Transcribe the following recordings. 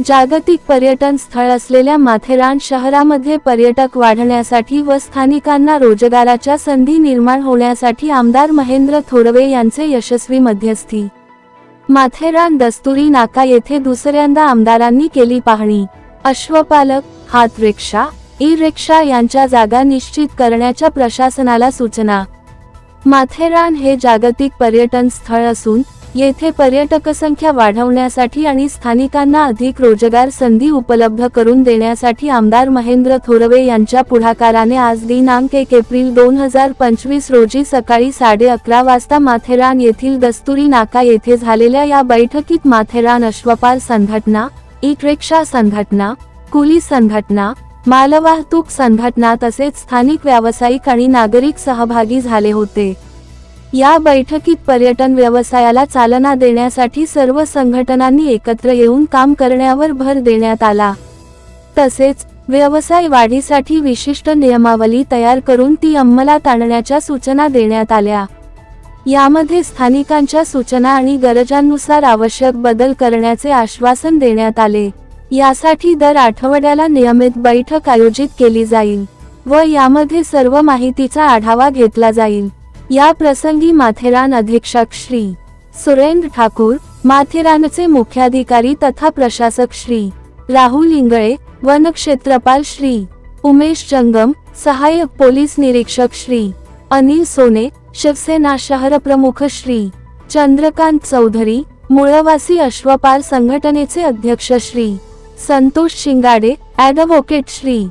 जागतिक पर्यटन स्थळ असलेल्या माथेरान शहरामध्ये पर्यटक वाढण्यासाठी व स्थानिकांना रोजगाराच्या संधी निर्माण होण्यासाठी आमदार महेंद्र थोरवे यांचे यशस्वी मध्यस्थी. माथेरान दस्तुरी नाका येथे दुसऱ्यांदा आमदारांनी केली पाहणी. अश्वपालक हात रिक्षा ई रिक्षा यांच्या जागा निश्चित करण्याच्या प्रशासनाला सूचना. माथेरान हे जागतिक पर्यटन स्थळ असून येथे पर्यटक संख्या वाढवण्यासाठी आणि स्थानिकांना अधिक रोजगार संधी उपलब्ध करून देण्यासाठी आमदार महेंद्र थोरवे यांच्या पुढाकाराने आज दिनांक एक एप्रिल दोन हजार पंचवीस रोजी सकाळी साडे अकरा वाजता माथेरान येथील दस्तुरी नाका येथे झालेल्या या बैठकीत माथेरान अश्वपाल संघटना ई रिक्षा संघटना कुली संघटना मालवाहतूक संघटना तसेच स्थानिक व्यावसायिक आणि नागरिक सहभागी झाले होते. या बैठकीत पर्यटन व्यवसायाला चालना देण्यासाठी सर्व संघटनांनी एकत्र येऊन काम करण्यावर भर देण्यात आला. तसेच व्यवसाय वाढीसाठी विशिष्ट नियमावली तयार करून ती अंमलात आणण्याच्या सूचना देण्यात आल्या. यामध्ये स्थानिकांच्या सूचना आणि गरजांनुसार आवश्यक बदल करण्याचे आश्वासन देण्यात आले. यासाठी दर आठवड्याला नियमित बैठक आयोजित केली जाईल व यामध्ये सर्व माहितीचा आढावा घेतला जाईल. या प्रसंगी माथेरान अधीक्षक श्री सुरेंद्र ठाकूर माथेरानचे मुख्याधिकारी तथा प्रशासक श्री राहुल इंगळे वनक्षेत्रपाल श्री उमेश जंगम सहाय्यक पोलीस निरीक्षक श्री अनिल सोने शिवसेना शहर प्रमुख श्री चंद्रकांत चौधरी मुळवासी अश्वपाल संघटनेचे अध्यक्ष श्री संतोष शिंगाडे ॲडव्होकेट श्री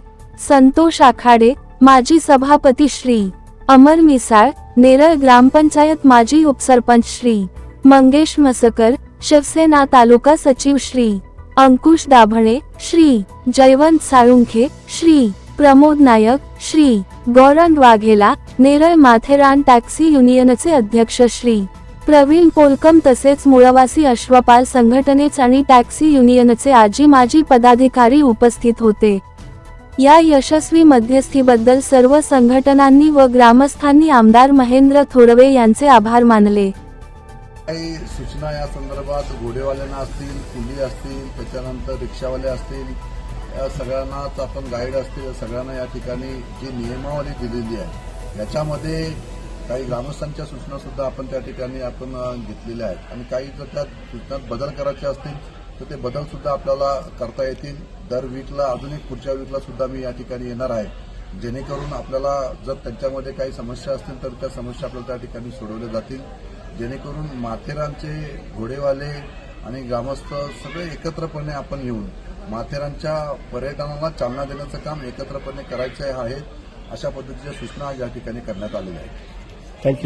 संतोष आखाडे माजी सभापती श्री अमर मिसाळ नेरळ ग्रामपंचायत माजी उपसरपंच श्री मंगेश मसकर शिवसेना तालुका सचिव श्री अंकुश दाभणे श्री जयवंत साळुंखे श्री प्रमोद नायक श्री गौरंग वाघेला नेरळ माथेरान टॅक्सी युनियनचे अध्यक्ष श्री प्रवीण पोलकम तसेच मुळवासी अश्वपाल संघटनेच आणि टॅक्सी युनियनचे आजी माजी पदाधिकारी उपस्थित होते. या यशस्वी मध्यस्थीबद्दल सर्व संघटनांनी व ग्रामस्थांनी आमदार महेंद्र थोडवे यांचे आभार मानले. काही सूचना या संदर्भात घोडेवाल्यांना असतील कुली असतील त्याच्यानंतर रिक्षावाले असतील या सगळ्यांनाच आपण गाईड असतील या सगळ्यांना या ठिकाणी जी नियमावली दिलेली आहे याच्यामध्ये काही ग्रामस्थांच्या सूचना सुद्धा आपण त्या ठिकाणी आपण घेतलेल्या आहेत. आणि काही जर त्या सूचनात बदल करायचे असतील तर ते बदल सुद्धा आपल्याला करता येतील. दर वीकला अजून एक पुढच्या वीकला सुद्धा मी या ठिकाणी येणार आहे. जेणेकरून आपल्याला जर त्यांच्यामध्ये काही समस्या असतील तर त्या समस्या आपल्याला त्या ठिकाणी सोडवल्या जातील. जेणेकरून माथेरानचे घोडेवाले आणि ग्रामस्थ सगळे एकत्रपणे आपण येऊन माथेरानच्या पर्यटनाला चालना देण्याचं काम एकत्रपणे करायचं आहे अशा पद्धतीच्या सूचना या ठिकाणी करण्यात आलेल्या आहेत. थँक्यू